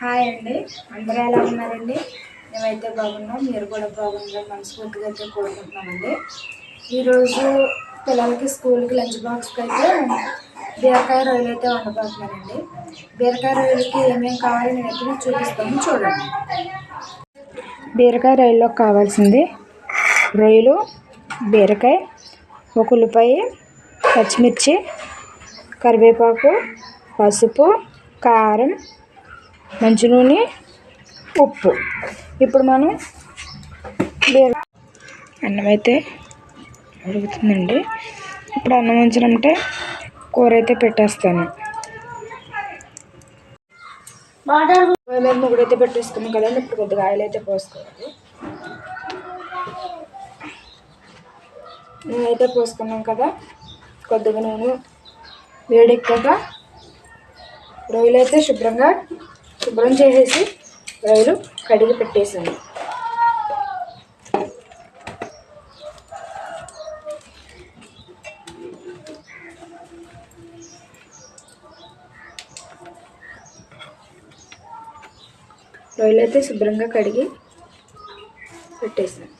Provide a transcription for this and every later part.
Hi అండి. అందరూ ఎలా ఉన్నారండి? మేమైతే బాగున్నాం. మీరు కూడా బాగుండాలని మనస్ఫూర్తిగా అయితే కోరుకుంటున్నామండి. ఈరోజు పిల్లలకి స్కూల్కి లంచ్ బాక్స్కి అయితే బీరకాయ రొయ్యలు అయితే వండబోతున్నానండి బీరకాయ రొయ్యలకి ఏమేమి కావాలో నేను అయితే మీకు చూపిస్తాను చూడండి. బీరకాయ రొయ్యలో కావాల్సింది రొయ్యలు బీరకాయ ఒక ఉల్లిపాయ పచ్చిమిర్చి కరివేపాకు పసుపు కారం మంచి నూనె ఉప్పు. ఇప్పుడు మనం అన్నం అయితే ఉడుకుతుందండి. ఇప్పుడు అన్నం ఉంచనంటే కూర అయితే పెట్టేస్తాను. ఆయిల్ ముగ్గురు అయితే పెట్టేసుకున్నాం కదండి. ఇప్పుడు కొద్దిగా ఆయిల్ అయితే పోసుకోవాలి. నూనె అయితే పోసుకున్నాం కదా. కొద్దిగా నూనె వేడెక్కాక రొయ్యలు అయితే శుభ్రంగా శుభ్రం చేసేసి రొయ్యలు కడిగి పెట్టేసాను రొయ్యలు అయితే శుభ్రంగా కడిగి పెట్టేసాను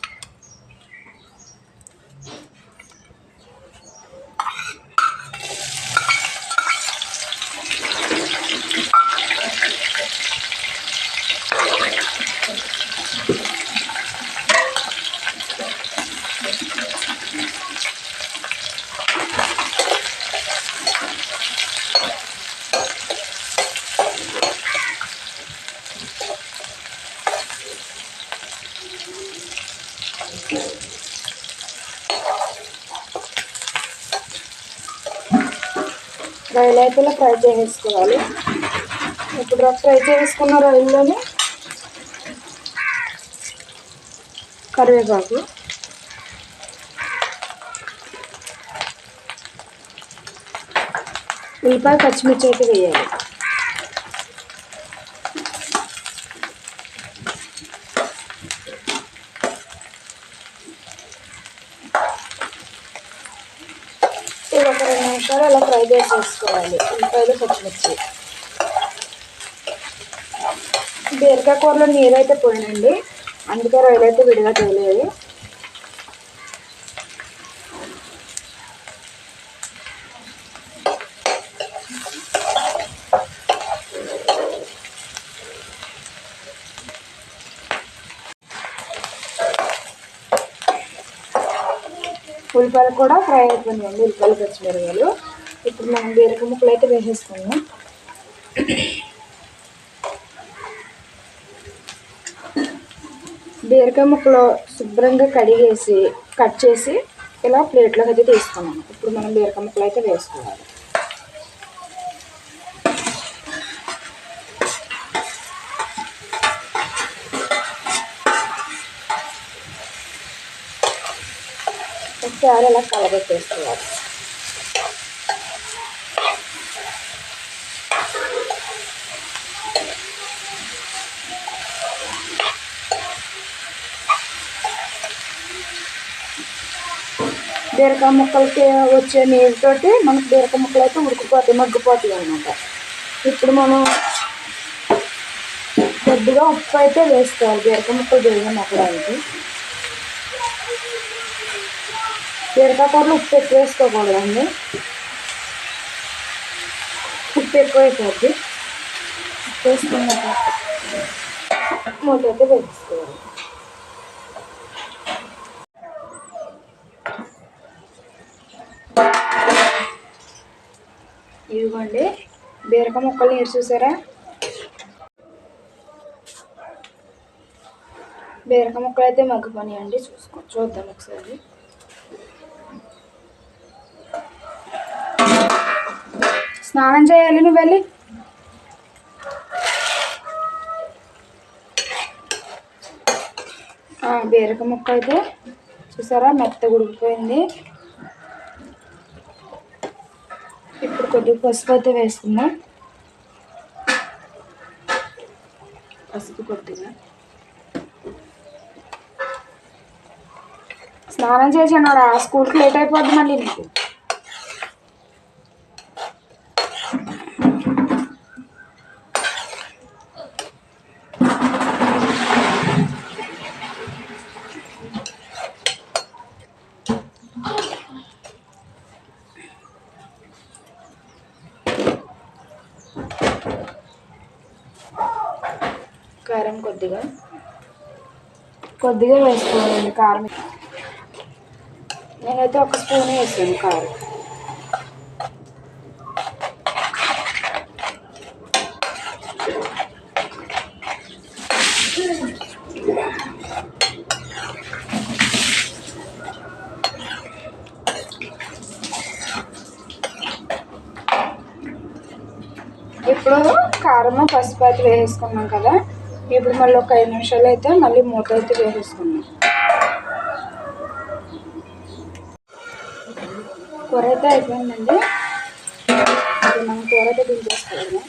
రొయ్యలు అయితే ఫ్రై చేసేసుకోవాలి. ఇప్పుడు ఫ్రై చేసుకున్న రొయ్యల్లోని కరివేపాకు. ఉల్లిపాయ పచ్చిమిర్చి అయితే వేయాలి. ఒక అలా ఫ్రై చేసేసుకోవాలి. ఉల్లిపాయలు పచ్చిమిర్చి. బీరకాయ కూరలో నీరు అయితే పోయినండి. అందుకే రొయ్యలు అయితే విడిగా చేయలేదు ఉల్లిపాయలు కూడా ఫ్రై అయిపోయినాయండి. ఉల్లిపాయలు పచ్చిమిరపకాయలు. ఇప్పుడు మనం బీరక ముక్కలు అయితే వేసేసుకున్నాం బీరకాయ ముక్కలు శుభ్రంగా కడిగేసి కట్ చేసి ఇలా ప్లేట్లోకి అయితే తీసుకున్నాము ఇప్పుడు మనం బీరకాయ ముక్కలు అయితే వేసుకోవాలి. ఒకసారి ఇలా కలబెట్టేసుకోవాలి బీరకాయ ముక్కలకి వచ్చే నీరుతోటి మనకు బీరకాయ ముక్కలు అయితే ఉడికిపోతాయి మగ్గిపోతాయి అనమాట ఇప్పుడు మనం కొద్దిగా ఉప్పు అయితే వేసుకోవాలి బీరకాయ ముక్కలు బియ్యం మొక్కడానికి బీరకాయ కూరలో ఉప్పు ఎక్కువ వేసుకోకూడదండి ఉప్పు ఎక్కువ అయిపోద్ది ఉప్పు వేసుకున్నాక మూత అయితే వేసుకోవాలి. ఇదిగోండి బీరకాయ ముక్కలు నీరు చూసారా? బీరక ముక్కలు అయితే మగ్గిపోయాయండి చూసుకో చూద్దాం ఒకసారి. స్నానం చేయాలి నువ్వు వెళ్ళి. బీరక ముక్క అయితే చూసారా మెత్త ఉడికిపోయింది ఇప్పుడు కొద్దిగా పసుపు అయితే వేసుకుందాం. పసుపు కొద్దిగా. స్నానం చేసాను స్కూల్కి లేట్ అయిపోద్ది మళ్ళీ. నీకు కారం కొద్దిగా. కొద్దిగా వేసుకోవాలండి కారం నేనైతే ఒక స్పూన్ వేసాను కారం ఇప్పుడు కారము పసుపు అయితే వేసుకున్నాం కదా. ఇప్పుడు మళ్ళీ ఒక ఐదు నిమిషాలు అయితే మళ్ళీ మూత అయితే వేసేసుకున్నాం కూర అయితే అయిపోయిందండి మనం కూర అయితే దించేసుకోవాలి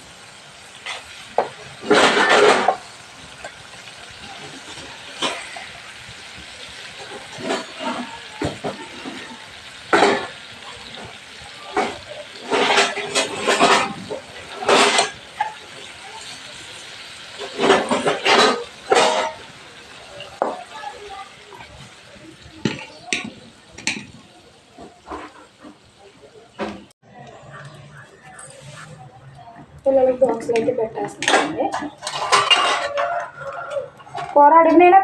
పిల్లలకి బాక్స్లో అయితే పెట్టేస్తున్నానండి. కూర అడిగినైనా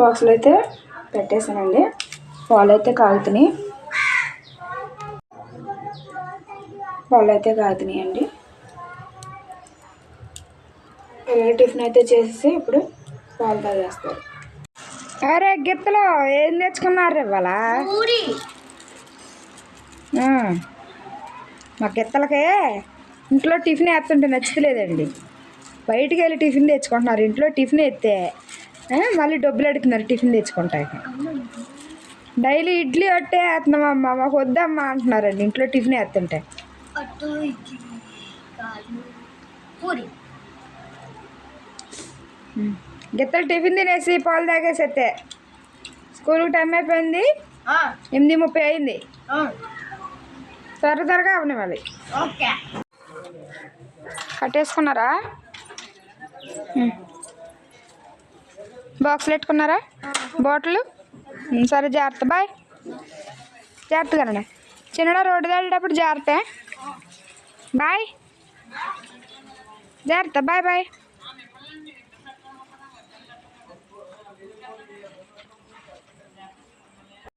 బాక్స్లో అయితే పెట్టేసానండి పాలు అయితే కాగుతున్నాయి పాలు అయితే కాగుతున్నాయి అండి. పిల్లలు టిఫిన్ అయితే చేసేసి ఇప్పుడు పాలు తాగేస్తారు. అరే గిత్తలు ఏం తెచ్చుకున్నారు ఇవాళ? మా గిత్తలకే ఇంట్లో టిఫిన్ వేస్తుంటే నచ్చలేదండి బయటికి వెళ్ళి టిఫిన్ తెచ్చుకుంటున్నారు. ఇంట్లో టిఫిన్ ఎత్తే మళ్ళీ డబ్బులు అడుగుతున్నారు టిఫిన్ తెచ్చుకుంటాకి డైలీ ఇడ్లీ ఒట్టే వేస్తున్నామమ్మా మాకు వద్దమ్మా అంటున్నారండి ఇంట్లో టిఫిన్ వేస్తుంటే. గిత్తలు టిఫిన్ తినేసి పాలు తాగేసి ఎత్తే స్కూల్కి టైం అయిపోయింది ఎనిమిది ముప్పై అయింది. త్వర త్వరగా అవని మళ్ళీ. ఓకే. కట్టేసుకున్నారా. బాక్స్లు పెట్టుకున్నారా? బాటిల్? సరే జాగ్రత్త. బాయ్. జాగ్రత్తగానే చిన్నడా రోడ్డు తాడేటప్పుడు జాగ్రత్త. బాయ్. జాగ్రత్త. Bye bye.